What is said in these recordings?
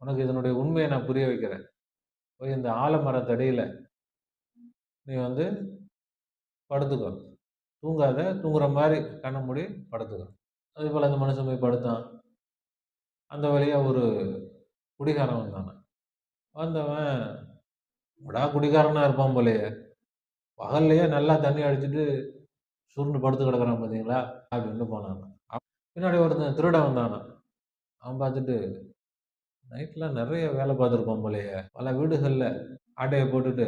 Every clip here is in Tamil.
உனக்கு இதனுடைய உண்மையை நான் புரிய வைக்கிறேன். போய் இந்த ஆலமரத்தடியில நீ வந்து படுத்துக்கோ. தூங்காத தூங்குற மாதிரி கண்ணை மூடி படுத்துக்கோ. அதே போல் அந்த மனுஷன் போய் படுத்தான். அந்த வழியாக ஒரு குடிகாரன் வந்தானே. வந்தவன் விடா குடிகாரனாக இருப்பான் போலையே. பகல்லையே நல்லா தண்ணி அடிச்சுட்டு சுருண்டு படுத்து கிடக்குறான் பார்த்தீங்களா அப்படின்னு போனான். பின்னாடி ஒருத்தன் திருட வந்தானா. அவன் பார்த்துட்டு நைட்டில் நிறைய வேலை பார்த்துருப்போம் போலயே. பல வீடுகளில் ஆட்டையை போட்டுட்டு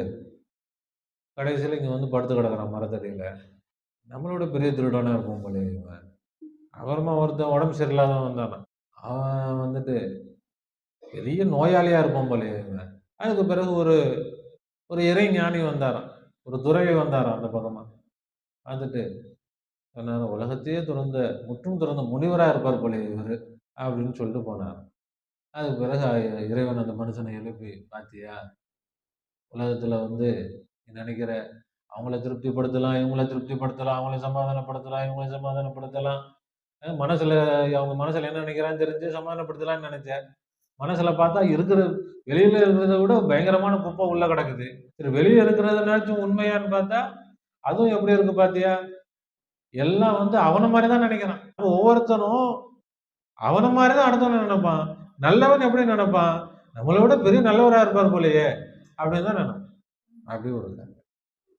கடைசியில் இங்கே வந்து படுத்து கிடக்குறான் மரத்தடியில். நம்மளோட பெரிய திருடனாக இருப்போம் போலயே இவன். அப்புறமா ஒருத்தன் உடம்பு சரியில்லாதவன் வந்தானா. அவன் வந்துட்டு பெரிய நோயாளியாக இருப்போம் போலயே இவன். அதுக்கு பிறகு ஒரு ஒரு இறை ஞானி வந்தாரான் ஒரு துறவி வந்தாரான் அந்த பக்கமாக வந்துட்டு சொன்னார் உலகத்தையே துறந்த முற்றும் துறந்த முனிவராக இருப்பார் போல இவர் அப்படின்னு சொல்லிட்டு போனார் அதுக்கு பிறகு இறைவன் அந்த மனுஷனை எழுப்பி பார்த்தியா உலகத்தில் வந்து நீ நினைக்கிற அவங்கள திருப்திப்படுத்தலாம் இவங்கள திருப்திப்படுத்தலாம் அவங்கள சமாதானப்படுத்தலாம் இவங்கள சமாதானப்படுத்தலாம். மனசில் மனசுல அவங்க மனசுல என்ன நினைக்கிறான்னு தெரிஞ்சு சமாதானப்படுத்தலாம்னு நினைச்சேன். மனசுல பார்த்தா இருக்கிற வெளியில இருக்கிறத விட பயங்கரமான குப்பை உள்ள கிடக்குது. சரி வெளியே இருக்கிறதுனாச்சும் உண்மையான்னு பார்த்தா அதுவும் எப்படி இருக்கு பாத்தியா? எல்லாம் வந்து அவனை மாதிரி தான் நினைக்கிறான். ஒவ்வொருத்தனும் அவனை மாதிரி தான் அடுத்தவன் நினைப்பான். நல்லவன் எப்படி நினைப்பான்? நம்மளை விட பெரிய நல்லவராக இருப்பார் போலயே. அப்படின்னு தான் நினைப்பான். அப்படி ஒரு கதை.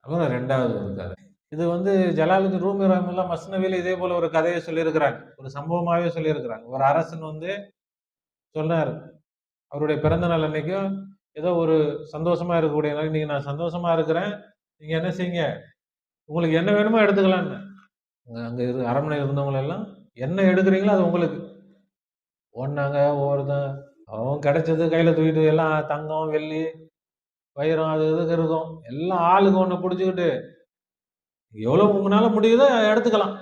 அப்புறம் ரெண்டாவது ஒரு கதை. இது வந்து ஜலாலுதீன் ரூமி ரஹமுல்லா மஸ்னவியில் இதே போல் ஒரு கதையை சொல்லியிருக்கிறாங்க. ஒரு சம்பவமாகவே சொல்லியிருக்கிறாங்க. ஒரு அரசன் வந்து சொன்னார். அவருடைய பிறந்த நாள் அன்னைக்கும் ஏதோ ஒரு சந்தோஷமாக இருக்கக்கூடிய நாள். இன்றைக்கி நான் சந்தோஷமாக இருக்கிறேன். நீங்கள் என்ன செய்யுங்க? உங்களுக்கு என்ன வேணுமோ எடுத்துக்கலான்னு அங்கே இரு அரண்மனை இருந்தவங்களெல்லாம் என்ன எடுக்கிறீங்களோ அது உங்களுக்கு. ஓடினாங்க ஒவ்வொருத்தன். அவன் கிடைச்சது கையில் தூக்கிட்டு எல்லாம் தங்கம் வெள்ளி வைரம் அது இது கருதம் எல்லாம் ஆளுக்கு ஒன்று பிடிச்சிக்கிட்டு எவ்வளோ உங்களால முடியுதோ எடுத்துக்கலாம்.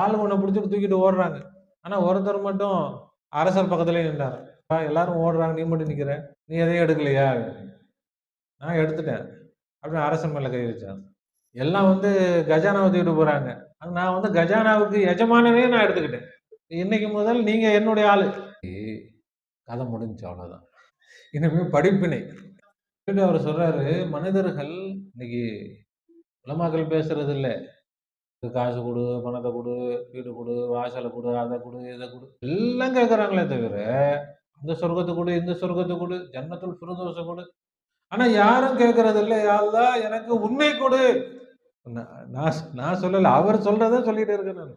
ஆளுக்கு ஒன்று பிடிச்சிட்டு தூக்கிட்டு ஓடுறாங்க. ஆனால் ஒருத்தர் மட்டும் அரசர் பக்கத்துலேயே நின்றார். எல்லாரும் ஓடுறாங்க. நீ மட்டும் நிற்கிற நீ எதையும் எடுக்கலையா? நான் எடுத்துட்டேன். அப்படின்னு அரசன் மேலே கை வச்சான். எல்லாம் வந்து கஜானாவை தூக்கிட்டு போகிறாங்க நான் வந்து கஜானாவுக்கு எஜமானவே நான் எடுத்துக்கிட்டேன். இன்னைக்கு முதல் நீங்கள் என்னுடைய ஆள். கதை முடிஞ்சு அவ்வளோதான் இனிமேல் படிப்பினை. சொல்லிட்டு அவர் சொல்றாரு மனிதர்கள் இன்னைக்கு உலமாக்கள் பேசுறது இல்லை காசு கொடு பணத்தை கொடு வீடு கொடு வாசலை கொடு அதை கொடு இதை கொடு. எல்லாம் கேட்குறாங்களே தவிர அந்த சொர்க்கத்தை கொடு இந்த சொர்க்கத்தை கொடு ஜன்னத்துல் ஃபிரதோஸை கொடு. ஆனா யாரும் கேட்கறது இல்லை யாருதான் எனக்கு உண்மை கொடு. நான் நான் நான் அவர் சொல்றத சொல்லிட்டு இருக்கேன் நான்.